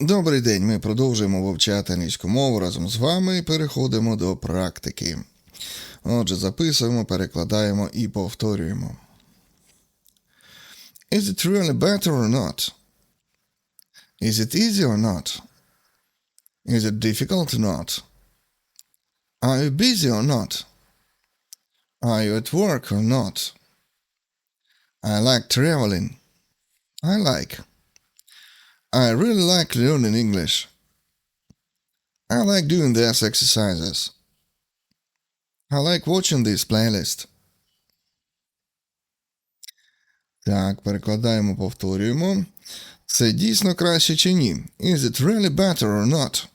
Добрий день. Ми продовжуємо вивчати англійську мову разом з вами і переходимо до практики. Отже, записуємо, перекладаємо і повторюємо. Is it really better or not? Is it easy or not? Is it difficult or not? Are you busy or not? Are you at work or not? I like traveling. I like. I really like learning English. I like doing these exercises. I like watching this playlist. Так, перекладаємо, повторюємо. Це дійсно краще чи ні? Is it really better or not?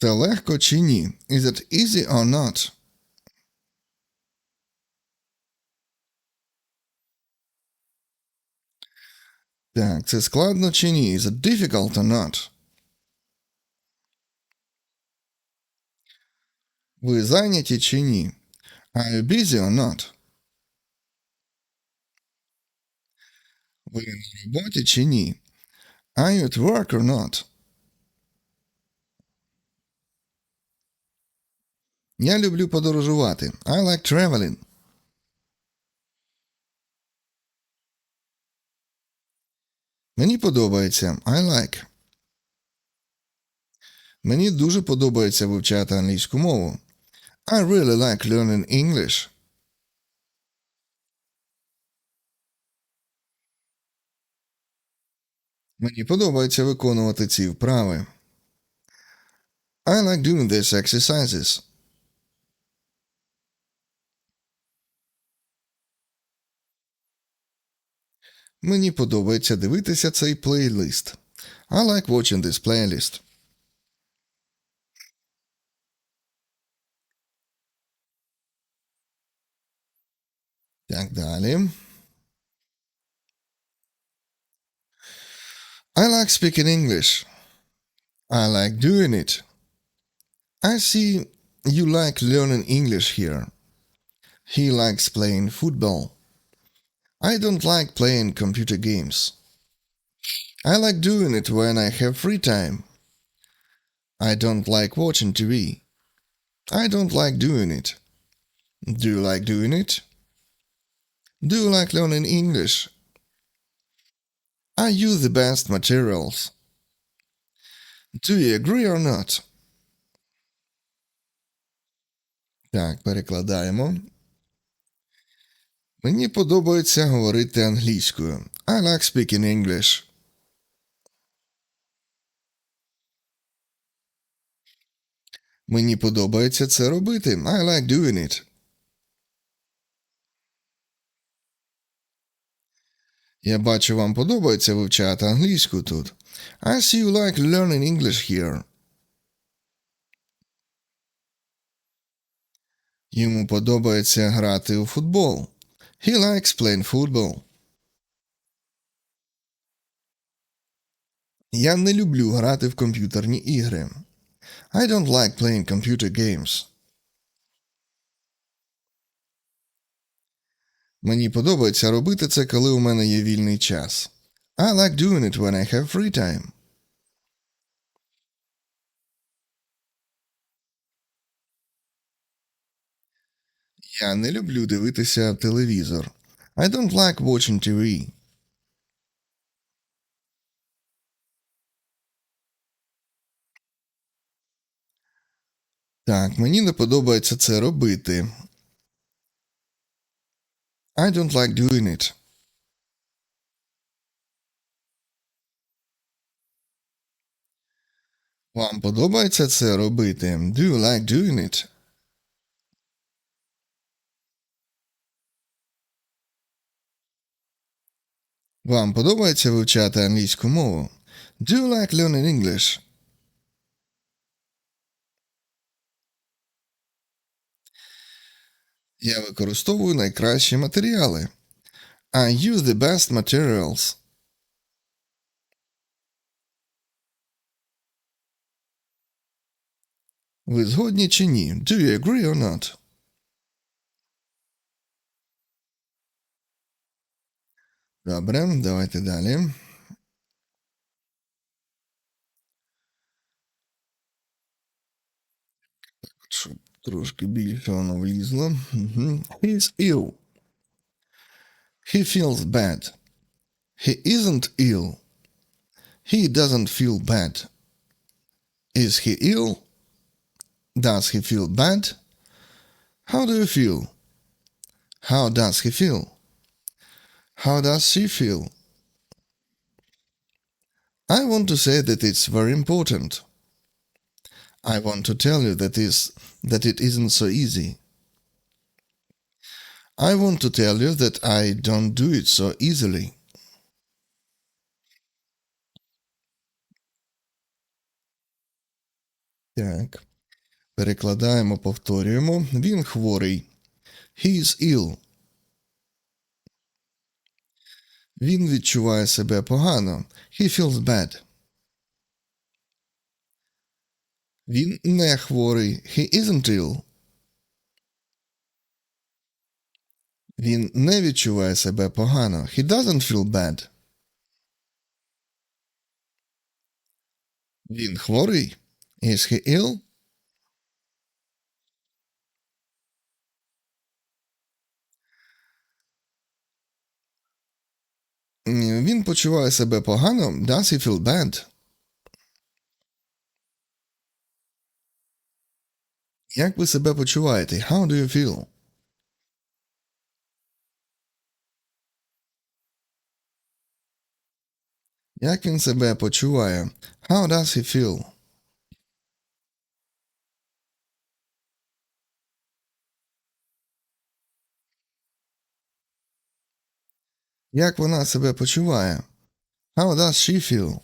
Це легко чи ні? Is it easy or not? Так, це складно чи ні? Is it difficult or not? Ви зайняті чи ні? Are you busy or not? Ви на роботі чи ні? Are you at work or not? Я люблю подорожувати. I like traveling. Мені подобається. I like. Мені дуже подобається вивчати англійську мову. I really like learning English. Мені подобається виконувати ці вправи. I like doing these exercises. Мені подобається дивитися цей плейлист. I like watching this playlist. Так далі. I like speaking English. I like doing it. I see you like learning English here. He likes playing football. I don't like playing computer games. I like doing it when I have free time. I don't like watching TV. I don't like doing it. Do you like doing it? Do you like learning English? I use the best materials. Do you agree or not? Так, перекладаємо. Мені подобається говорити англійською. I like speaking English. Мені подобається це робити. I like doing it. Я бачу, вам подобається вивчати англійську тут. I see you like learning English here. Йому подобається грати у футбол. He likes playing football. Я не люблю грати в комп'ютерні ігри. I don't like playing computer games. Мені подобається робити це, коли у мене є вільний час. I like doing it when I have free time. Я не люблю дивитися телевізор. I don't like watching TV. Так, мені не подобається це робити. I don't like doing it. Вам подобається це робити? Do you like doing it? Вам подобається вивчати англійську мову? Do you like learning English? Я використовую найкращі матеріали. I use the best materials. Ви згодні чи ні? Do you agree or not? Добре, давайте далі. Щоб трошки більше воно влізло. Мгм. He's ill. He feels bad. He isn't ill. He doesn't feel bad. Is he ill? Does he feel bad? How do you feel? How does he feel? How does she feel? I want to say that it's very important. I want to tell you that is that it isn't so easy. I want to tell you that I don't do it so easily. Так. Перекладаємо, повторюємо. Він хворий. He is ill. Він відчуває себе погано. He feels bad. Він не хворий. He isn't ill. Він не відчуває себе погано. He doesn't feel bad. Він хворий. Is he ill? Він почуває себе погано. Does he feel bad? Як ви себе почуваєте? How do you feel? Як він себе почуває? How does he feel? Як вона себе почуває? How does she feel?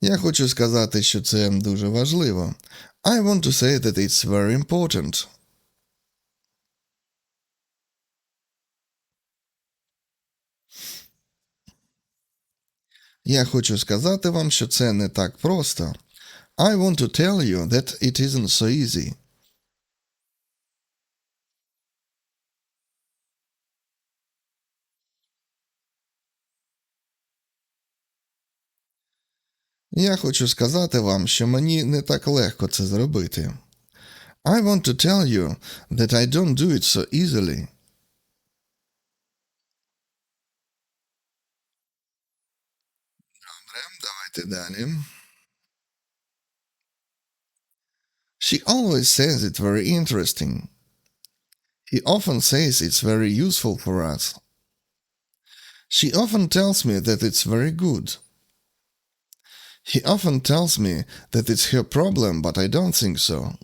Я хочу сказати, що це дуже важливо. I want to say that it's very important. Я хочу сказати вам, що це не так просто. I want to tell you that it isn't so easy. Я хочу сказати вам, що мені не так легко це зробити. I want to tell you that I don't do it so easily. Добре, давайте далі. She always says it's very interesting. He often says it's very useful for us. She often tells me that it's very good. He often tells me that it's her problem, but I don't think so.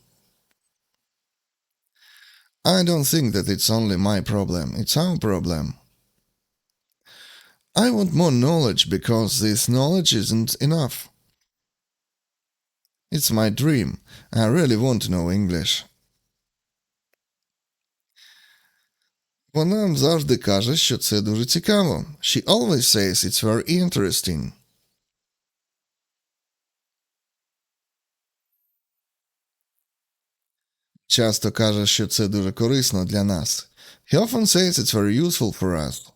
I don't think that it's only my problem, it's our problem. I want more knowledge because this knowledge isn't enough. It's my dream. I really want to know English. Вона завжди каже, що це дуже цікаво. She always says it's very interesting. Часто каже, що це дуже корисно для нас. He often says it's very useful for us.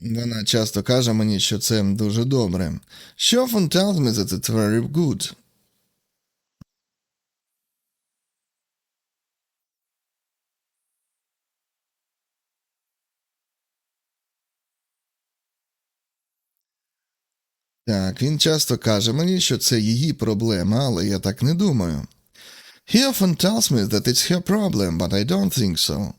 Вона часто каже мені, що це дуже добре. Often tells me that it's very good. Так, він часто каже мені, що це її проблема, але я так не думаю. He often tells me that it's her problem, but I don't think so.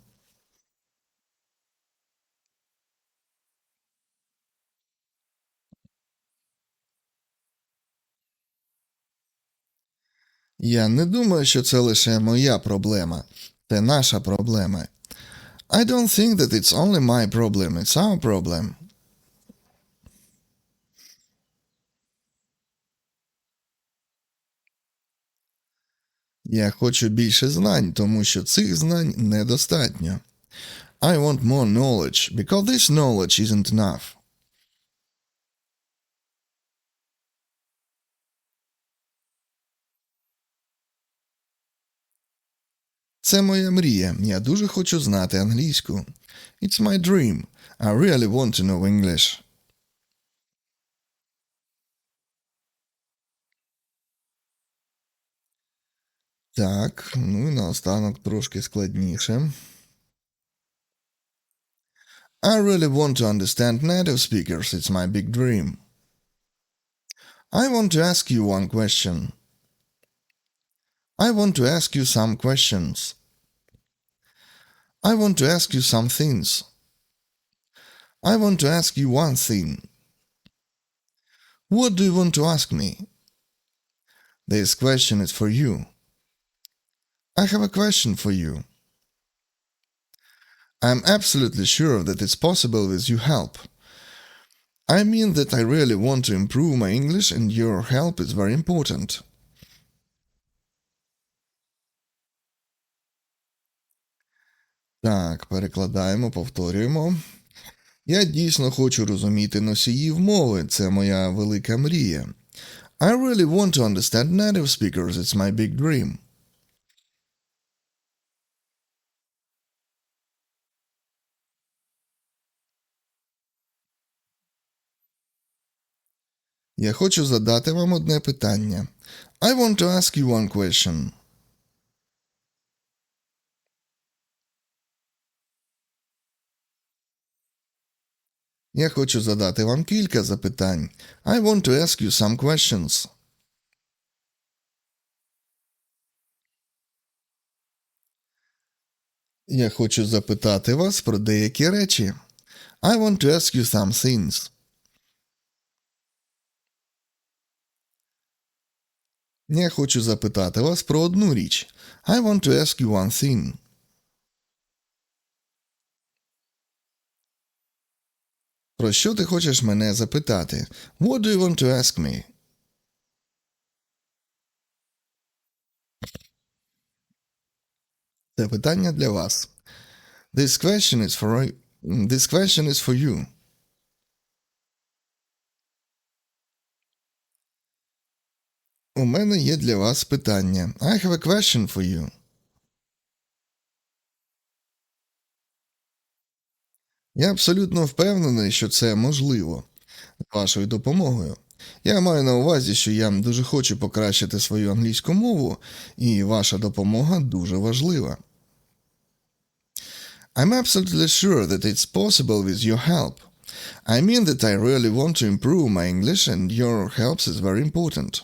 Я не думаю, що це лише моя проблема. Це наша проблема. I don't think that it's only my problem, it's our problem. Я хочу більше знань, тому що цих знань недостатньо. I want more knowledge, because this knowledge isn't enough. Це моя мрія. Я дуже хочу знати англійську. It's my dream. I really want to know English. Так, ну і наостанок трошки складніше. I really want to understand native speakers. It's my big dream. I want to ask you one question. I want to ask you some questions. I want to ask you some things. I want to ask you one thing. What do you want to ask me? This question is for you. I have a question for you. I'm absolutely sure that it's possible with your help. I mean that I really want to improve my English and your help is very important. Так, перекладаємо, повторюємо. Я дійсно хочу розуміти носіїв мови. Це моя велика мрія. I really want to understand native speakers. It's my big dream. Я хочу задати вам одне питання. I want to ask you one question. Я хочу задати вам кілька запитань. I want to ask you some questions. Я хочу запитати вас про деякі речі. I want to ask you some things. Я хочу запитати вас про одну річ. I want to ask you one thing. Про що ти хочеш мене запитати? What do you want to ask me? Це питання для вас. This question is for This question is for you. У мене є для вас питання. I have a question for you. Я абсолютно впевнений, що це можливо з вашою допомогою. Я маю на увазі, що я дуже хочу покращити свою англійську мову, і ваша допомога дуже важлива. I'm absolutely sure that it's possible with your help. I mean that I really want to improve my English and your help is very important.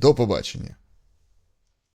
До побачення!